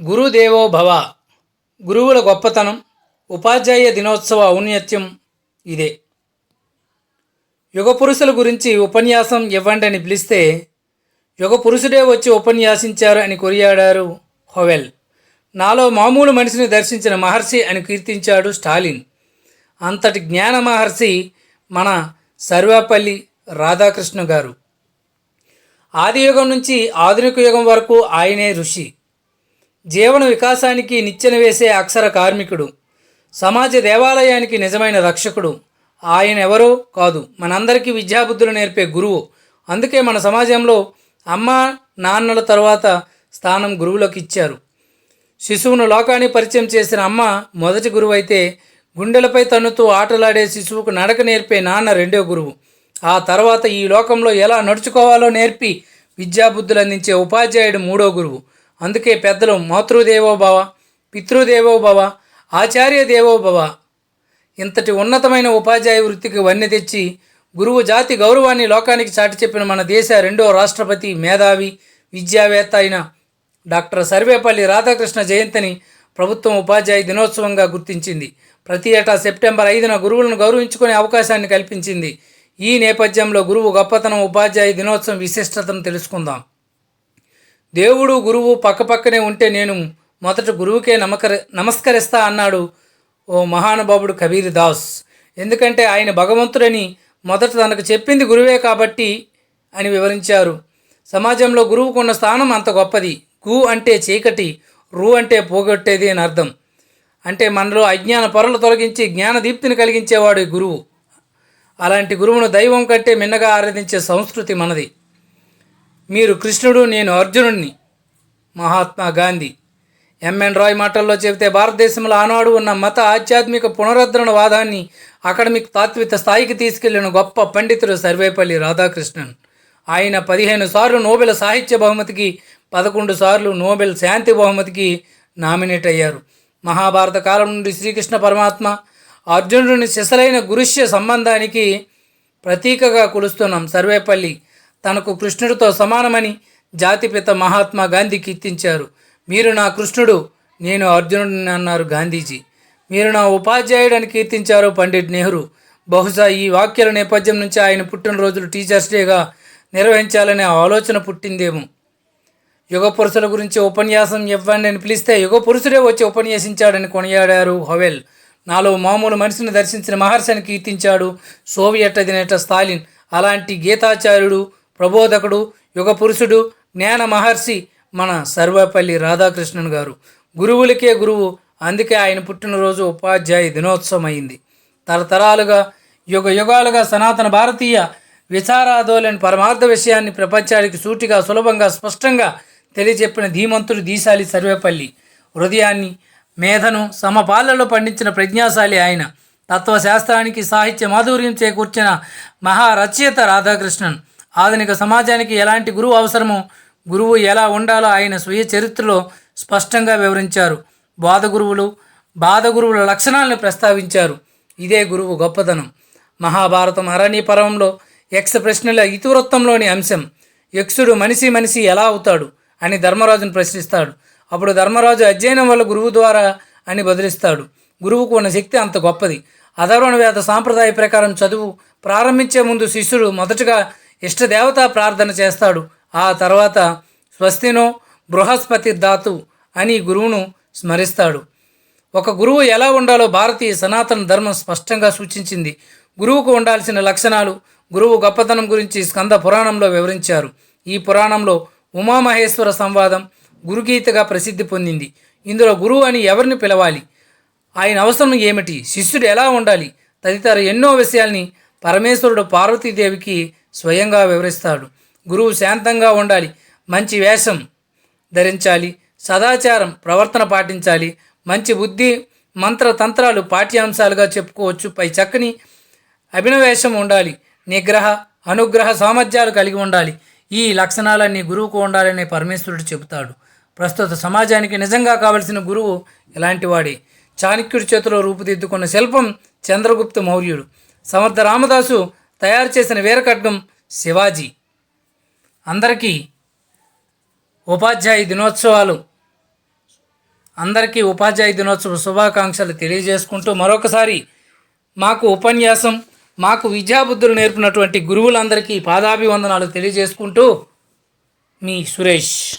గురుదేవో భవ. గురువుల గొప్పతనం ఉపాధ్యాయ దినోత్సవ ఔన్నత్యం ఇదే. యుగ పురుషుల గురించి ఉపన్యాసం ఇవ్వండి అని పిలిస్తే యుగ పురుషుడే వచ్చి ఉపన్యాసించారు అని కొరియాడారు హోవెల్. నాలో మామూలు మనిషిని దర్శించిన మహర్షి అని కీర్తించాడు స్టాలిన్. అంతటి జ్ఞాన మహర్షి మన సర్వేపల్లి రాధాకృష్ణ గారు. ఆదియుగం నుంచి ఆధునిక యుగం వరకు ఆయనే ఋషి. జీవన వికాసానికి నిచ్చెన వేసే అక్షర కార్మికుడు సమాజ దేవాలయానికి నిజమైన రక్షకుడు. ఆయన ఎవరో కాదు. మనందరికీ విద్యాబుద్ధులు నేర్పే గురువు. అందుకే మన సమాజంలో అమ్మ నాన్నల తర్వాత స్థానం గురువులకు ఇచ్చారు. శిశువును లోకాన్ని పరిచయం చేసిన అమ్మ మొదటి గురువు అయితే గుండెలపై తన్నుతూ ఆటలాడే శిశువుకు నడక నేర్పే నాన్న రెండో గురువు. ఆ తర్వాత ఈ లోకంలో ఎలా నడుచుకోవాలో నేర్పి విద్యాబుద్ధులు అందించే ఉపాధ్యాయుడు మూడో గురువు. అందుకే పెద్దలు మాతృదేవో భవ పితృదేవో భవ ఆచార్య దేవో భవ. ఇంతటి ఉన్నతమైన ఉపాధ్యాయ వృత్తికి వన్నె తెచ్చి గురువు జాతి గౌరవాన్ని లోకానికి చాటి చెప్పిన మన దేశ రెండో రాష్ట్రపతి మేధావి విద్యావేత్త అయిన డాక్టర్ సర్వేపల్లి రాధాకృష్ణ జయంతిని ప్రభుత్వం ఉపాధ్యాయ దినోత్సవంగా గుర్తించింది. ప్రతి ఏటా సెప్టెంబర్ ఐదున గురువులను గౌరవించుకునే అవకాశాన్ని కల్పించింది. ఈ నేపథ్యంలో గురువు గొప్పతనం ఉపాధ్యాయ దినోత్సవం విశిష్టతను తెలుసుకుందాం. దేవుడు గురువు పక్కపక్కనే ఉంటే నేను మొదట గురువుకే నమకర నమస్కరిస్తా అన్నాడు ఓ మహానుభావుడు కబీర్ దాస్. ఎందుకంటే ఆయన భగవంతుడని మొదట తనకు చెప్పింది గురువే కాబట్టి అని వివరించారు. సమాజంలో గురువుకున్న స్థానం అంత గొప్పది. గు అంటే చీకటి రు అంటే పోగొట్టేది అని అర్థం. అంటే మనలో అజ్ఞాన పొరలు తొలగించి జ్ఞాన దీప్తిని కలిగించేవాడు గురువు. అలాంటి గురువును దైవం కంటే మిన్నగా ఆరాధించే సంస్కృతి మనది. మీరు కృష్ణుడు నేను అర్జునుడిని మహాత్మా గాంధీ. ఎంఎన్ రాయ్ మాటల్లో చెబితే భారతదేశంలో ఆనాడు ఉన్న మత ఆధ్యాత్మిక పునరుద్ధరణ వాదాన్ని అకాడమిక్ తాత్విక స్థాయికి తీసుకెళ్ళిన గొప్ప పండితుడు సర్వేపల్లి రాధాకృష్ణన్. ఆయన పదిహేను సార్లు నోబెల్ సాహిత్య బహుమతికి పదకొండు సార్లు నోబెల్ శాంతి బహుమతికి నామినేట్ అయ్యారు. మహాభారత కాలం నుండి శ్రీకృష్ణ పరమాత్మ అర్జునుడిని శిశలైన గురుష్య సంబంధానికి ప్రతీకగా కొలుస్తున్నాం సర్వేపల్లి తనకు కృష్ణుడితో సమానమని జాతిపిత మహాత్మా గాంధీ కీర్తించారు. మీరు నా కృష్ణుడు నేను అర్జునుడిని అన్నారు గాంధీజీ. మీరు నా ఉపాధ్యాయుడని కీర్తించారు పండిట్ నెహ్రూ. బహుశా ఈ వాక్యాల నేపథ్యం నుంచి ఆయన పుట్టినరోజులు టీచర్స్ డేగా నిర్వహించాలనే ఆలోచన పుట్టిందేమో. యుగ పురుషుల గురించి ఉపన్యాసం ఇవ్వండి అని పిలిస్తే యుగ పురుషుడే వచ్చి ఉపన్యసించాడని కొనియాడారు హవెల్. నాలో మామూలు మనిషిని దర్శించిన మహర్షిని కీర్తించాడు సోవియట్ అధినేత స్టాలిన్. అలాంటి గీతాచార్యుడు ప్రబోధకుడు యుగ పురుషుడు జ్ఞాన మహర్షి మన సర్వపల్లి రాధాకృష్ణన్ గారు. గురువులకే గురువు. అందుకే ఆయన పుట్టినరోజు ఉపాధ్యాయ దినోత్సవం అయింది తరతరాలుగా యుగ యుగాలుగా సనాతన భారతీయ విచారాదోలని పరమార్థ విషయాన్ని ప్రపంచానికి సూటిగా సులభంగా స్పష్టంగా తెలియజెప్పిన ధీమంతుడు దీశాలి సర్వేపల్లి. హృదయాన్ని మేధను సమపాలలో పండించిన ప్రజ్ఞాశాలి ఆయన. తత్వశాస్త్రానికి సాహిత్య మాధుర్యం చేకూర్చిన మహారచయిత రాధాకృష్ణన్. ఆధునిక సమాజానికి ఎలాంటి గురువు అవసరమో? గురువు ఎలా ఉండాలో ఆయన స్వీయ చరిత్రలో స్పష్టంగా వివరించారు. బాధ గురువులు బాధ గురువుల లక్షణాలను ప్రస్తావించారు. ఇదే గురువు గొప్పతనం. మహాభారతం అరణ్య పర్వంలో యక్ష ప్రశ్నల ఇతివృత్తంలోని అంశం. యక్షుడు మనిషి మనిషి ఎలా అవుతాడు అని ధర్మరాజును ప్రశ్నిస్తాడు. అప్పుడు ధర్మరాజు అధ్యయనం వల్ల గురువు ద్వారా అని బదిలిస్తాడు. గురువుకు ఉన్న శక్తి అంత గొప్పది. అధర్వణ వేద సాంప్రదాయ ప్రకారం చదువు ప్రారంభించే ముందు శిష్యుడు మొదటగా ఇష్టదేవత ప్రార్థన చేస్తాడు. ఆ తర్వాత స్వస్తినో బృహస్పతి ధాతు అని గురువును స్మరిస్తాడు. ఒక గురువు ఎలా ఉండాలో భారతీయ సనాతన ధర్మం స్పష్టంగా సూచించింది. గురువుకు ఉండాల్సిన లక్షణాలు గురువు గొప్పతనం గురించి స్కంద పురాణంలో వివరించారు. ఈ పురాణంలో ఉమామహేశ్వర సంవాదం గురుగీతగా ప్రసిద్ధి పొందింది. ఇందులో గురువు అని ఎవరిని పిలవాలి? ఆయన అవసరం ఏమిటి? శిష్యుడు ఎలా ఉండాలి? తదితర ఎన్నో విషయాల్ని పరమేశ్వరుడు పార్వతీదేవికి స్వయంగా వివరిస్తాడు. గురువు శాంతంగా ఉండాలి. మంచి వేషం ధరించాలి. సదాచారం ప్రవర్తన పాటించాలి. మంచి బుద్ధి మంత్ర తంత్రాలు పాఠ్యాంశాలుగా చెప్పుకోవచ్చు. పై చక్కని అభినవేశం ఉండాలి. నిగ్రహ అనుగ్రహ సామర్థ్యాలు కలిగి ఉండాలి. ఈ లక్షణాలన్నీ గురువుకు ఉండాలని పరమేశ్వరుడు చెబుతాడు. ప్రస్తుత సమాజానికి నిజంగా కావలసిన గురువు ఇలాంటి వాడే చాణక్యుడి చేతిలో రూపుదిద్దుకున్న శిల్పం చంద్రగుప్త మౌర్యుడు. సమర్థ రామదాసు తయారు చేసిన వీరకడ్గం శివాజీ. అందరికీ ఉపాధ్యాయ దినోత్సవాలు. అందరికీ ఉపాధ్యాయ దినోత్సవ శుభాకాంక్షలు తెలియజేసుకుంటూ మరొకసారి మాకు ఉపన్యాసం మాకు విద్యాబుద్ధులు నేర్పినటువంటి గురువులందరికీ పాదాభివందనాలు తెలియజేసుకుంటూ మీ సురేష్.